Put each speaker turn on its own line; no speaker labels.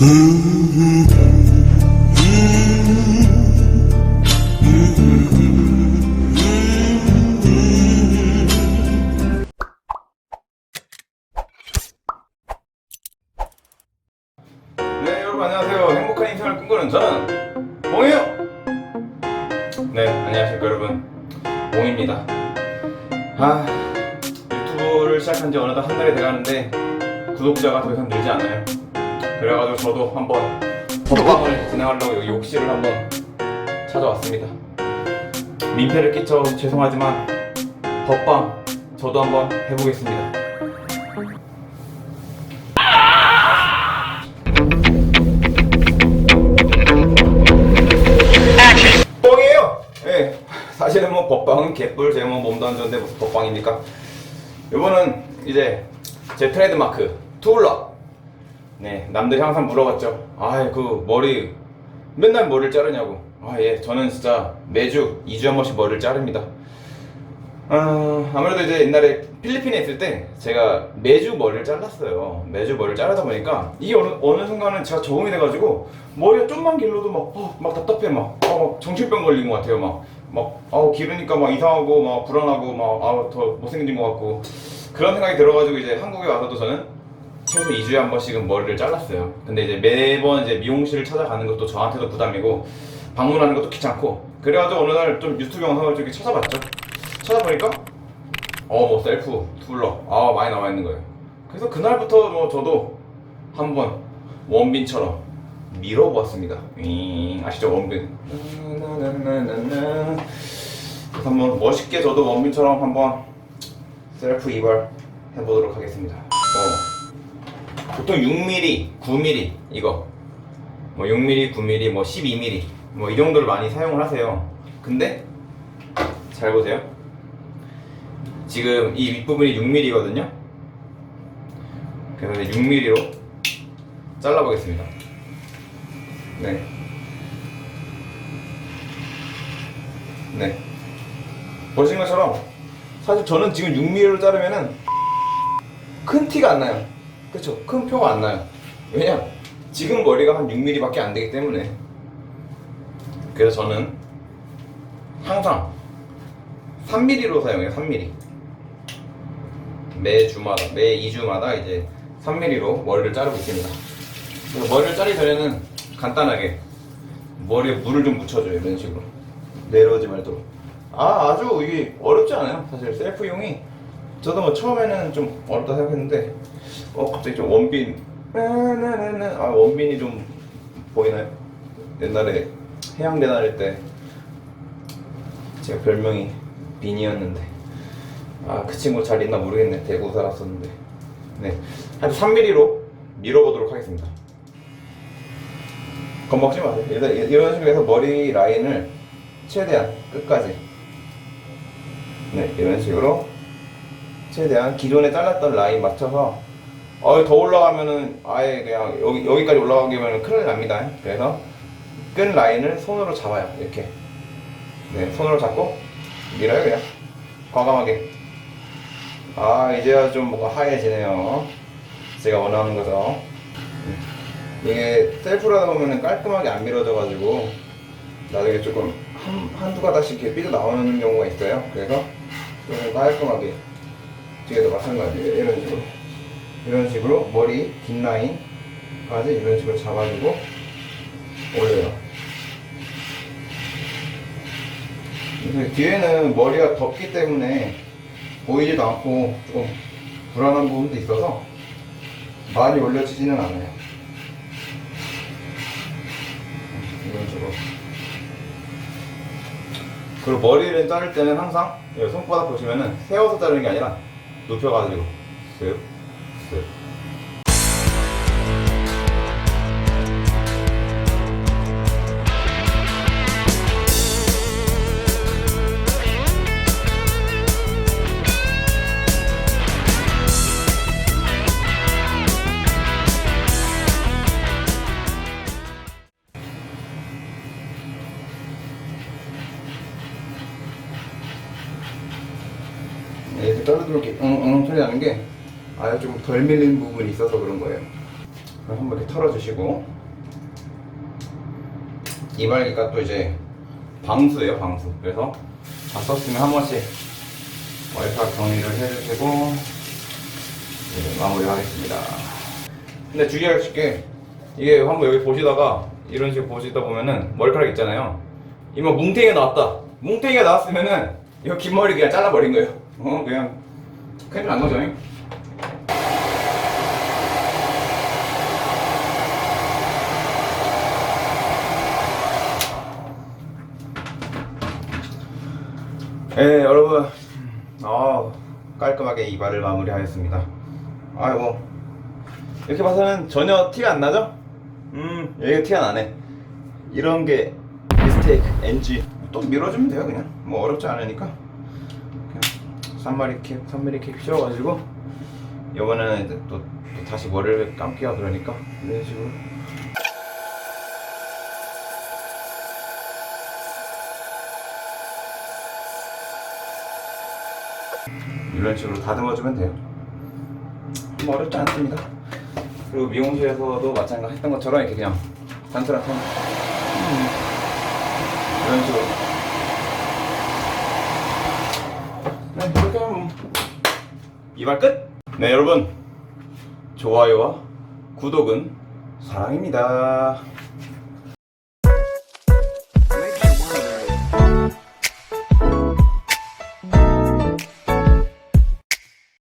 네 여러분 안녕하세요. 행복한 인생을 꿈꾸는 저는 봉이에요! 네 안녕하십니까 여러분. 봉입니다. 아 유튜브를 시작한 지 어느덧 한 달이 돼가는데 구독자가 더 이상 늘지 않아요 그래가지고 저도 한번 법방을 진행하려고 여기 욕실을 한번 찾아왔습니다 민폐를 끼쳐 죄송하지만 법방 저도 한번 해보겠습니다 뻥이에요. 예. 사실은 뭐 법방은 개뿔 제가 뭐 몸도 안 좋은데 무슨 법방입니까? 요거는 이제 제 트레이드 마크 투블럭. 네, 남들이 항상 물어봤죠. 아, 그 머리 맨날 머리를 자르냐고. 아, 예. 저는 진짜 매주 2주에 한 번씩 머리를 자릅니다. 아, 아무래도 이제 옛날에 필리핀에 있을 때 제가 매주 머리를 잘랐어요. 매주 머리를 자르다 보니까 이게 어느, 어느 순간은 제가 적응이 돼가지고 머리가 좀만 길러도 막, 어, 막 답답해. 막, 어, 막 정신병 걸린 것 같아요. 막, 막, 아우, 기르니까 막 이상하고, 막 불안하고, 막, 아우, 더 못생긴 것 같고. 그런 생각이 들어가지고 이제 한국에 와서도 저는 최소 2주에 한 번씩은 머리를 잘랐어요. 근데 이제 매번 이제 미용실을 찾아가는 것도 저한테도 부담이고, 방문하는 것도 귀찮고. 그래가지고 어느 날 좀 유튜브 영상을 좀 찾아봤죠. 찾아보니까 어 뭐 셀프 툴러 아 많이 나와 있는 거예요. 그래서 그날부터 뭐 저도 한번 원빈처럼 밀어보았습니다. 윙, 아시죠 원빈? 그래서 한번 멋있게 저도 원빈처럼 한번 셀프 이발 해보도록 하겠습니다. 어. 보통 6mm, 9mm 이거 뭐 6mm, 9mm, 뭐 12mm 뭐 이 정도를 많이 사용을 하세요. 근데 잘 보세요. 지금 이 윗부분이 6mm거든요. 그래서 6mm로 잘라보겠습니다. 네. 네. 보신 것처럼 사실 저는 지금 6mm로 자르면은 큰 티가 안 나요. 그렇죠? 큰 표가 안 나요. 왜냐? 지금 머리가 한 6mm밖에 안 되기 때문에. 그래서 저는 항상 3mm로 사용해요. 3mm. 매 주마다 매 2주마다 이제 3mm로 머리를 자르고 있습니다. 머리를 자르기 전에는 간단하게 머리에 물을 좀 묻혀줘요. 이런 식으로 내려오지 말도록. 아 아주 이게 어렵지 않아요. 사실 셀프용이 저도 뭐 처음에는 좀 어렵다 생각했는데 어 갑자기 좀 원빈. 나나나나 아 원빈이 좀 보이나요? 옛날에 해양대 다닐 때 제가 별명이 빈이었는데 아 그 친구 잘 있나 모르겠네. 대구 살았었는데. 네한 3mm로 밀어보도록 하겠습니다. 겁먹지 마세요. 이런 식으로 해서 머리 라인을 최대한 끝까지. 네 이런 식으로 최대한 기존에 잘랐던 라인 맞춰서 어, 더 올라가면은 아예 그냥 여기, 여기까지 올라가게 되면 큰일 납니다. 그래서 끈 라인을 손으로 잡아요 이렇게. 네 손으로 잡고 밀어요 그냥. 과감하게. 아 이제야 좀 뭔가 하얘지네요. 제가 원하는 거죠. 음. 이게 셀프로 하다 보면 깔끔하게 안 밀어져 가지고 나중에 조금 한, 한두 가닥씩 이렇게 삐져 나오는 경우가 있어요. 그래서 좀 깔끔하게 뒤에도 마찬가지예요 이런 식으로 이런 식으로 머리 긴 라인까지 이런 식으로 잡아주고 올려요 그래서 뒤에는 머리가 덥기 때문에 보이지도 않고 조금 불안한 부분도 있어서 많이 올려지지는 않아요. 이런 식으로. 그리고 머리를 자를 때는 항상 손바닥 보시면은 세워서 자르는 게 아니라 쓱, 쓱. 네, 이 떨어지면 이렇게 엉엉 소리 나는 게 아예 좀 덜 밀린 부분이 있어서 그런 거예요. 한번 이렇게 털어주시고. 이말기가 또 이제 방수예요 방수. 그래서 다 썼으면 한 번씩 머리카락 정리를 해주시고 네, 마무리하겠습니다. 근데 주의하실 게 이게 한번 여기 보시다가 이런 식으로 보시다 보면은 머리카락 있잖아요. 이만 뭉탱이가 나왔다. 뭉탱이가 나왔으면은 이거 긴 머리 그냥 잘라버린 거예요. 어 그냥 큰일 난 거죠 잉? 네 여러분. 아 깔끔하게 이발을 마무리하였습니다. 아이고 이렇게 봐서는 전혀 티가 안 나죠? 음 여기가 티가 나네. 이런 게 미스테이크 NG 또 밀어주면 돼요 그냥. 뭐 어렵지 않으니까 산마리 캡, 3mm 캡 씌워가지고 이번에는 이제 또, 또 다시 머리를 감기가 그러니까 이런 식으로. 이런 식으로 다듬어주면 돼요. 뭐 어렵지 않습니다. 그리고 미용실에서도 마찬가지 했던 것처럼 이렇게 그냥 단순한 톤 음, 이런 식으로 이발 끝! 네 여러분 좋아요와 구독은 사랑입니다